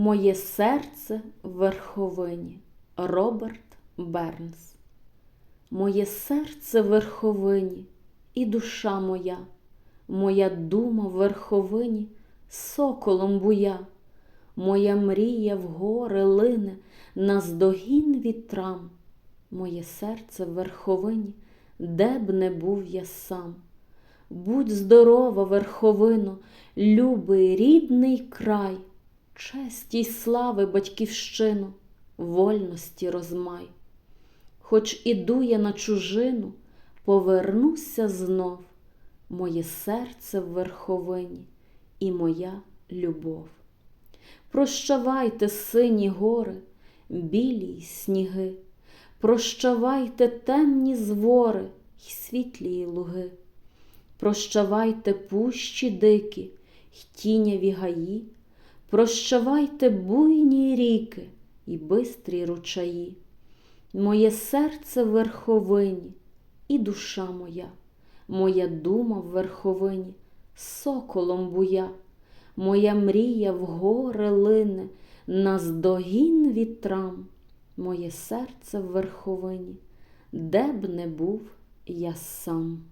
Моє серце в верховині. Роберт Бернс. Моє серце в верховині і душа моя, моя дума в верховині соколом буя, моя мрія в гори лине наздогін вітрам, моє серце в верховині, де б не був я сам. Будь здорова, верховино, любий рідний край, честі й слави батьківщину, вольності розмай. Хоч іду я на чужину, повернуся знов, моє серце в верховині і моя любов. Прощавайте, сині гори, білі й сніги, прощавайте темні звори й світлі луги. Прощавайте пущі дикі й тіняві гаї, прощавайте буйні ріки й бистрі ручаї. Моє серце в верховині і душа моя, моя дума в верховині, соколом буя, моя мрія в гори лине, наздогін вітрам, моє серце в верховині, де б не був я сам.